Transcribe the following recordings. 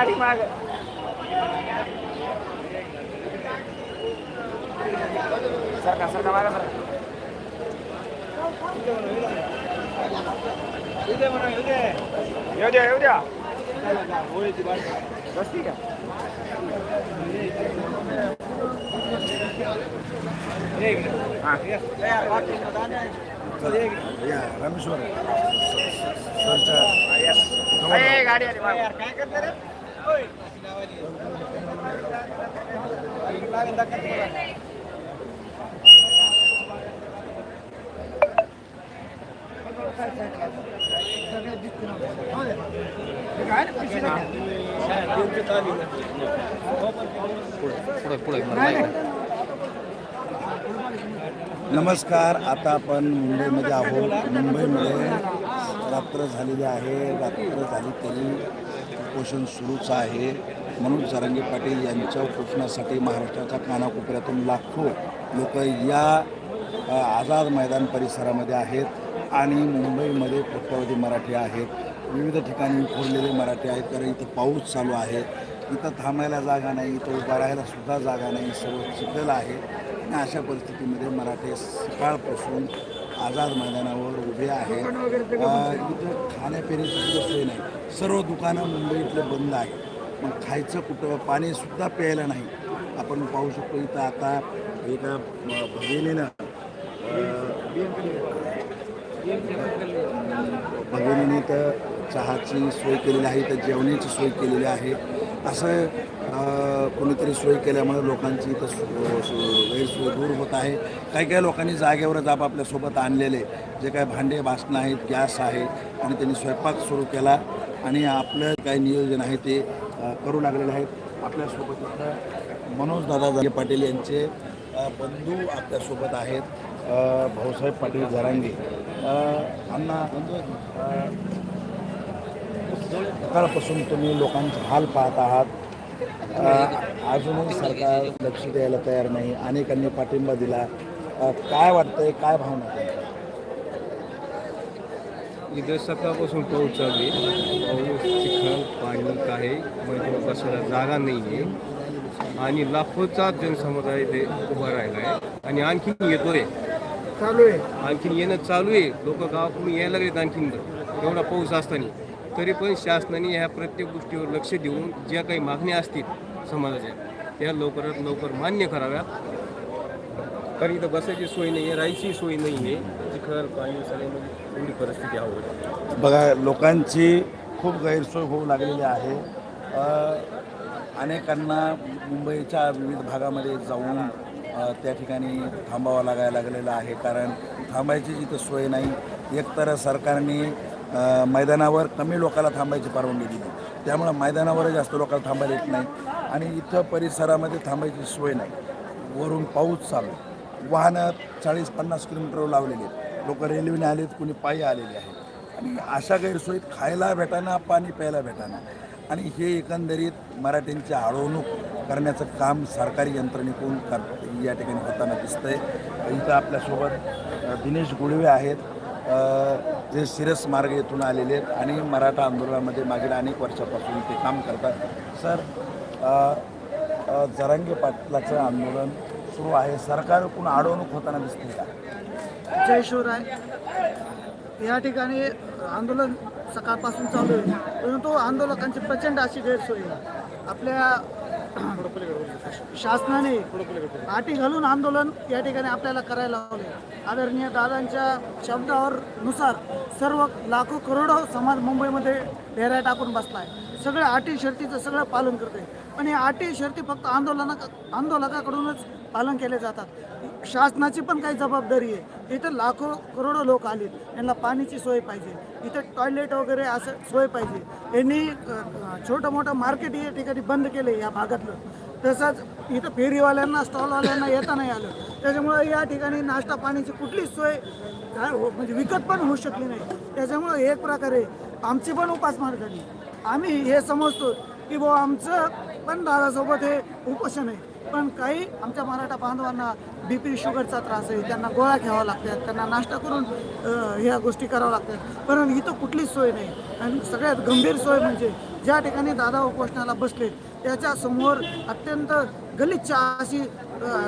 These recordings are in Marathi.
गाडी मागे मागे येईल, थांबा अरे यार गाडी माग सरका सरका मागा सरका येऊ द्या येऊ द्या बसती का हा. या रामेश्वर सरच्या ए, गाडी आली मागं. काय करते रे नमस्कार आता आपण मुंबईमध्ये आहोत. मुंबईमध्ये रात्र झालेली आहे. रात्र झाली तरी उपोषण सुरूच आहे. म्हणून जरांगे पाटील यांच्या उपोषणासाठी महाराष्ट्राच्या कानाकोपऱ्यातून लाखो लोक या आझाद मैदान परिसरामध्ये आहेत आणि मुंबईमध्ये कोट्यावधी मराठी आहेत. विविध ठिकाणी विखुरलेले मराठी आहेत. कारण इथं पाऊस चालू आहे. इथं थांबायला जागा नाही. इथं उभा राहायला सुद्धा जागा नाही. सर्व चिखल आहे. आणि अशा परिस्थितीमध्ये मराठी सकाळपासून आझाद मैदानावर उभे आहेत इथं खाण्यापिण्याची सोय नाही. सर्व दुकानं मुंबईतलं बंद आहे. मग खायचं कुठं? पाणीसुद्धा प्यायला नाही. आपण पाहू शकतो इथं आता एका भगिनीनं भगिनीने तर चहाची सोय केलेली आहे. तर जेवणाची सोय केलेली आहे. असं कोणीतरी सोय केल्यामुळे लोकांची इथं गैरसोय दूर होत आहे. काही काही लोकांनी जागेवरच आपापल्यासोबत आणलेले जे काही भांडे भासणं आहेत गॅस आहे आणि त्यांनी स्वयंपाक सुरू केला. आणि आपलं काय नियोजन आहे ते करू लागलेले आहेत. आपल्यासोबत इथं मनोज दादा जागे पाटील यांचे बंधू आपल्यासोबत आहेत. भाऊसाहेब पाटील जरांगे. अण्णा सकाळपासून तुम्ही लोकांचे हाल पाहत आहात. अजूनही सरकार लक्ष द्यायला तयार नाही. अनेकांनी पाठिंबा दिला. काय वाटतंय काय भावना? इथं सकाळपासून पाऊस चालू आहे पाऊस चिखल पाणी आहे म्हणजे बसायला जागा नाही आहे आणि लाखोचा जनसमुदाय इथे उभा राहिला आहे आणि आणखीन येतोय. चालू आहे. आणखीन येणं चालू आहे. लोक गावाकडून यायला लागलेत आणखीन. एवढा पाऊस असताना. तरी पण शासनाने ह्या प्रत्येक गोष्टीवर लक्ष देऊन ज्या काही मागण्या असतील समाजाच्या त्या लवकरात लवकर मान्य कराव्या कारण इथं बसायची सोय नाही आहे राहायची सोय नाही आहे चिखल पाणी सगळ्यामध्ये एवढी परिस्थिती आवड बघा लोकांची खूप गैरसोय होऊ लागलेली आहे. अनेकांना मुंबईच्या विविध भागामध्ये जाऊन त्या ठिकाणी थांबावं लागायला लागलेलं आहे. कारण थांबायची जिथं सोय नाही एकतर सरकारने मैदानावर कमी लोकांना थांबायची परवानगी दिली. त्यामुळं मैदानावर जास्त लोकांना थांबायला येत नाही आणि इथं परिसरामध्ये थांबायची सोय नाही. वरून पाऊस चालू. आहे. वाहनं चाळीस पन्नास किलोमीटरवर लावलेली आहेत. लोक रेल्वेने आलेत कुणी पायी आलेले आहेत. आणि अशा गैरसोयीत खायला भेटाना पाणी प्यायला भेटाना. आणि हे एकंदरीत मराठ्यांची आळवणूक करण्याचं काम सरकारी यंत्रणेकडून कर या ठिकाणी होताना दिसतंय. इथं आपल्यासोबत दिनेश गुळवे आहेत. जे सिरस मार्ग येथून आलेले आहेत आणि मराठा आंदोलनामध्ये मागील अनेक वर्षापासून ते काम करतात. सर अ, जरांगे पाटलाचं आंदोलन सुरू आहे. सरकारकडून अडवणूक होताना दिसते का? जय शिवराय. या ठिकाणी आंदोलन सकाळपासून चालू आहे. परंतु आंदोलकांची प्रचंड अशी गैरसोय आपल्या शासनाने आटी घालून आंदोलन या ठिकाणी आपल्याला करायला लावले. आदरणीय दादांच्या शब्दावर नुसार सर्व लाखो करोडो समाज मुंबईमध्ये डेऱ्या टाकून बसलाय. सगळं अटी शर्तीचं सगळं पालन करते पण या अटी शर्ती फक्त आंदोलना आंदोलकाकडूनच पालन केले जातात. शासनाची पण काही जबाबदारी आहे. इथं लाखो करोडो लोक आले. यांना पाण्याची सोय पाहिजे. इथं टॉयलेट वगैरे असं सोय पाहिजे. यांनी छोटं मोठं मार्केट या ठिकाणी बंद केलं या भागातलं. तसंच इथं फेरीवाल्यांना स्टॉलवाल्यांना येता नाही आलं. त्याच्यामुळं या ठिकाणी नाश्ता पाण्याची कुठलीच सोय काय हो म्हणजे विकत पण होऊ शकली नाही. त्याच्यामुळं एक प्रकारे आमची पण उपासमार झाली आम्ही हे समजतो की बुवा आमचं पण दादासोबत हे उपोषण आहे. पण काही आमच्या मराठा बांधवांना बी पी शुगरचा त्रास आहे त्यांना गोळ्या घ्यावा लागतात त्यांना नाश्ता करून ह्या गोष्टी कराव्या लागतात. परंतु इथं कुठलीच सोय नाही. आणि सगळ्यात गंभीर सोय म्हणजे ज्या ठिकाणी दादा उपोषणाला बसले त्याच्यासमोर अत्यंत गलिच्छ अशी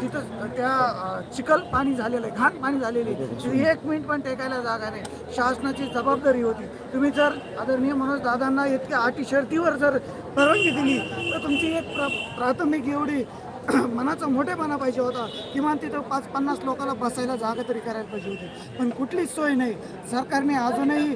तिथं त्या चिखल पाणी झालेलं आहे घाण पाणी झालेली आहे. एक मिनिट पण टेकायला जागा नाही. शासनाची जबाबदारी होती. तुम्ही जर आदरणीय मनोज दादांना इतक्या अटी शर्तीवर जर परवानगी दिली तर तुमची एक प्राथमिक एवढी मनाचा मोठेपणा पाहिजे होता. किमान तिथं पाच पन्नास लोकांना बसायला जागा तरी करायला पाहिजे होती. पण कुठलीच सोय नाही. सरकारने अजूनही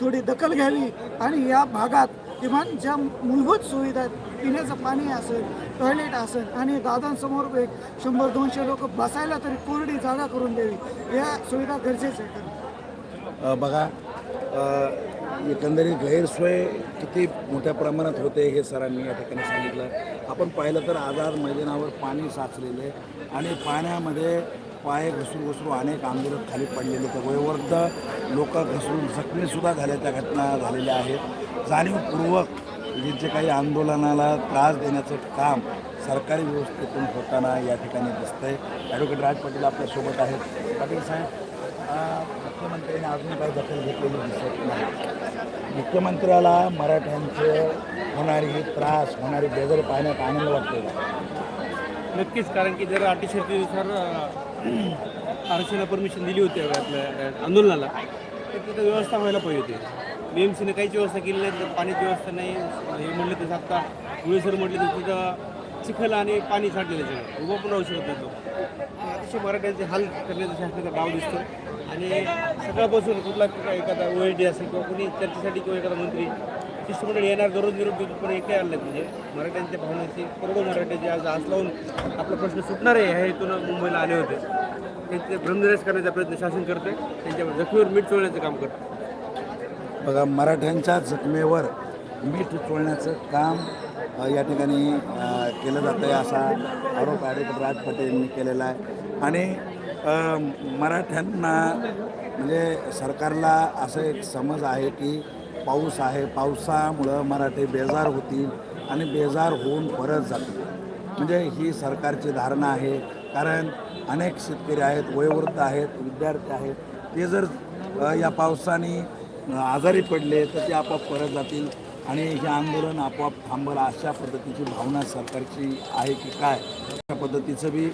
थोडी दखल घ्यावी आणि या भागात किमान ज्या मूलभूत सुविधा आहेत पिण्याचं पाणी असेल टॉयलेट असेल आणि दादांसमोर एक शंभर दोनशे लोक बसायला तरी कोरडी जागा करून द्यावी. या सुविधा गरजेच्या आहेत. बघा एकंदरीत गैरसोय किती मोठ्या प्रमाणात होते हे सरांनी या ठिकाणी सांगितलं. आपण पाहिलं तर आझाद मैदानावर पाणी साचलेलं आहे आणि पाण्यामध्ये पाय घसरू घसरू अनेक आंदोलन खाली पडलेले तर वयोवृद्ध लोक घसरून जखमीसुद्धा झाल्याच्या घटना झालेल्या आहेत. जाणीवपूर्वक म्हणजे जे काही आंदोलनाला त्रास देण्याचं काम सरकारी व्यवस्थेतून होताना या ठिकाणी दिसतंय. ॲडव्होकेट राज पाटील आपल्यासोबत आहेत. पाटील साहेब मुख्यमंत्र्यांनी अजून काही दखल घेतलेली दिसत नाही. मुख्यमंत्र्याला मराठ्यांचे होणारी त्रास होणारी बेदर पाहण्यात आनंद वाटतो. का नक्कीच कारण की जर अटी शर्तीनुसार आरक्षणाला परमिशन दिली होती आपल्या आंदोलनाला तर तिथं व्यवस्था व्हायला पाहिजे होती. बी एम सीने काहीच व्यवस्था केली नाही तर पाण्याची व्यवस्था नाही. हे म्हणलं तसं आत्ता गुळेसर म्हटलं तर तिथं चिखल आणि पाणी साठलेलं सगळं उभं पण राहू शकत नाही तो. अतिशय मराठ्यांचे हाल करण्याचा शासनाचा डाव दिसतो आणि सकाळपासून कुठला एखादा ओ एस डी असेल किंवा कुणी चर्चेसाठी किंवा एखादा मंत्री शिष्टमंडळ येणार दररोज निरोप पण एकही आलं नाही म्हणजे? मराठ्यांच्या भावनेची करोडो मराठ्याचे आज आस लावून आपला प्रश्न सुटणार आहे ह्या हेतून मुंबईला आले होते. त्यांचे भ्रमनिराश करण्याचा प्रयत्न शासन करते त्यांच्या जखमीवर मीठ चोळण्याचं काम करतं बघा मराठ्यांच्या जखमेवर मीठ चोळण्याचं काम या ठिकाणी केलं जातं आहे असा आरोप आरोप राज पटेल यांनी केलेला आहे. आणि मराठ्यांना म्हणजे सरकारला असं एक समज आहे की पाऊस आहे पावसामुळं मराठी बेजार होतील आणि बेजार होऊन परत जातील. म्हणजे ही सरकारची धारणा आहे. कारण अनेक शेतकरी आहेत वयोवृद्ध आहेत विद्यार्थी आहेत. ते जर या पावसाने आजारी पडले तर ते आपोआप परत जातील. आणि हे आंदोलन आपोआप थांबल अशा पद्धतीची भावना सरकारची आहे की काय? अशा पद्धतीचं बी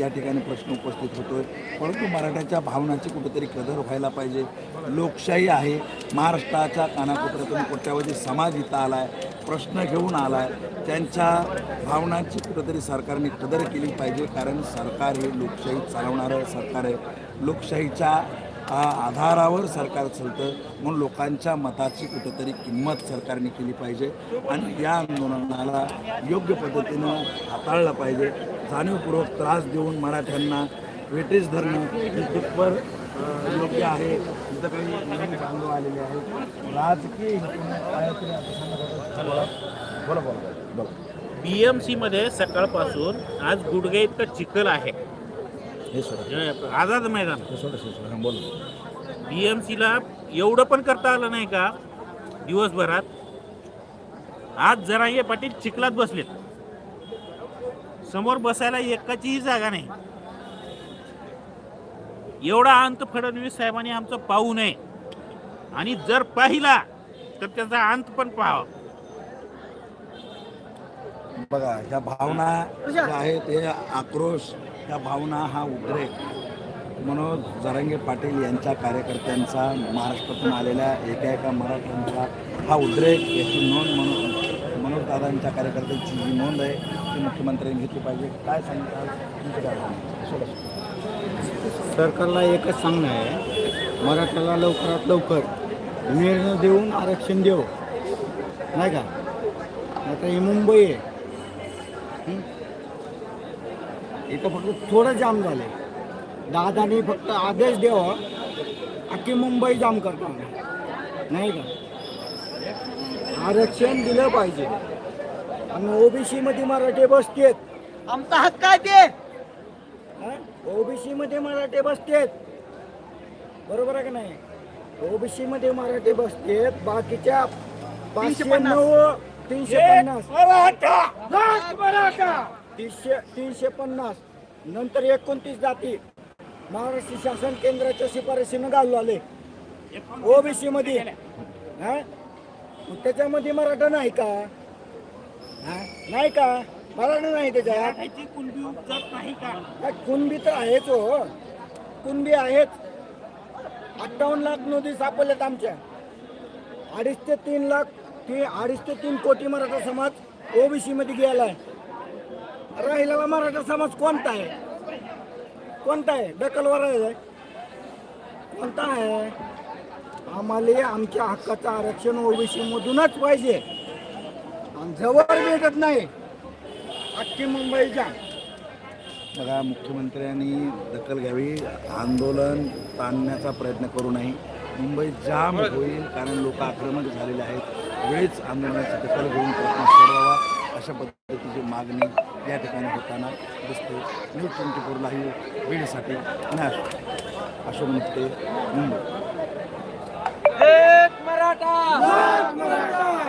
या ठिकाणी प्रश्न उपस्थित होतो आहे परंतु मराठ्याच्या भावनाची कुठेतरी कदर व्हायला पाहिजे. लोकशाही आहे. महाराष्ट्राच्या कानाकोपऱ्यातून कोट्यावधी समाज इथं आला आहे प्रश्न घेऊन आला आहे त्यांच्या भावनांची कुठेतरी सरकारने कदर केली पाहिजे. कारण सरकार हे लोकशाही चालवणारं सरकार आहे. लोकशाहीच्या आधारावर सरकार चालतं म्हणून लोकांच्या मताची कुठेतरी किंमत सरकारने केली पाहिजे आणि या आंदोलनाला योग्य पद्धतीनं हाताळलं पाहिजे. जाणीवपूर्वक त्रास देऊन मराठ्यांना वेटेज धरणं हे कितपर योग्य आहे. इथं काही नवीन बांधव आलेले आहेत. राजकीय बोला बोला बोला. बी एम सीमध्ये सकाळपासून आज गुडघे इतकं चिखल आहे. हे सोडा. आझाद मैदान. हे सोडा हे सोडा. हां बोला बी एम सीला एवढं पण करता आलं नाही का दिवसभरात? आज जरा हे पाटील चिखलात बसलेत. समोर बसायला एकाचीही जागा नाही. एवढा अंत फडणवीस साहेबांनी आमचं पाहू नये. आणि जर पाहिला तर त्याचा अंत पण पाहावा. बघा ह्या भावना ज्या आहेत हे आक्रोश त्या भावना हा उद्रेक. मनोज जरांगे पाटील यांच्या कार्यकर्त्यांचा महाराष्ट्रातून आलेल्या एका एका मराठ्यांचा हा उद्रेक. याची नोंद म्हणून मनोजदादांच्या कार्यकर्त्यांची जी नोंद आहे ती मुख्यमंत्र्यांनी घेतली पाहिजे. काय सांगता तुमचं सरकारला एकच सांगणं आहे. मराठ्याला लवकरात लवकर निर्णय देऊन आरक्षण देऊ नाही का? आता ही मुंबई आहे. इथं फक्त थोडं जाम झाले दादानी फक्त आदेश द्यावा अख्खी मुंबई जाम करतो नाही का? आरक्षण दिलं पाहिजे. आणि ओबीसी मध्ये मराठे बसतेत. आमचा हक्क आहे ते. ओबीसी मध्ये मराठे बसतेत. बरोबर आहे का नाही? ओबीसी मध्ये मराठे बसतेत बाकीच्या पाचशे नऊ तीनशे पन्नास. तीनशे तीनशे पन्नास नंतर एकोणतीस जाती. महाराष्ट्र शासन केंद्राच्या शिफारशीनं घालू आले. ओबीसी मध्ये. हा? त्याच्यामध्ये मराठा नाही का? हा? नाही का? मराठा नाही त्याच्यात. नाही, कुणबी तर आहेच हो. कुणबी आहेच. अठ्ठावन्न लाख नोंदी सापडल्यात आमच्या. अडीच ते तीन लाख ते अडीच ते तीन कोटी मराठा समाज ओबीसी मध्ये गेलाय. राहिलेला मराठा समाज कोणता आहे? कोणता आहे? दखलवर आहे? कोणता आहे? आम्हाला आमच्या हक्काचं आरक्षण ओबीसी मधूनच पाहिजे जवळ भेटत नाही. अख्खी मुंबईच्या बघा मुख्यमंत्र्यांनी दखल घ्यावी आंदोलन ताणण्याचा प्रयत्न करू नये. मुंबई जाम होईल कारण लोक आक्रमक झालेले आहेत. वेळीच आंदोलनाची दखल घेऊन प्रश्न सोडवावा अशा पद्धतीची मागणी या ठिकाणी होताना दिसते न्यूज ट्वेंटी फोर लाईव्ह बीडसाठी नाश अशोक मुक्ते मुंबई मराठा!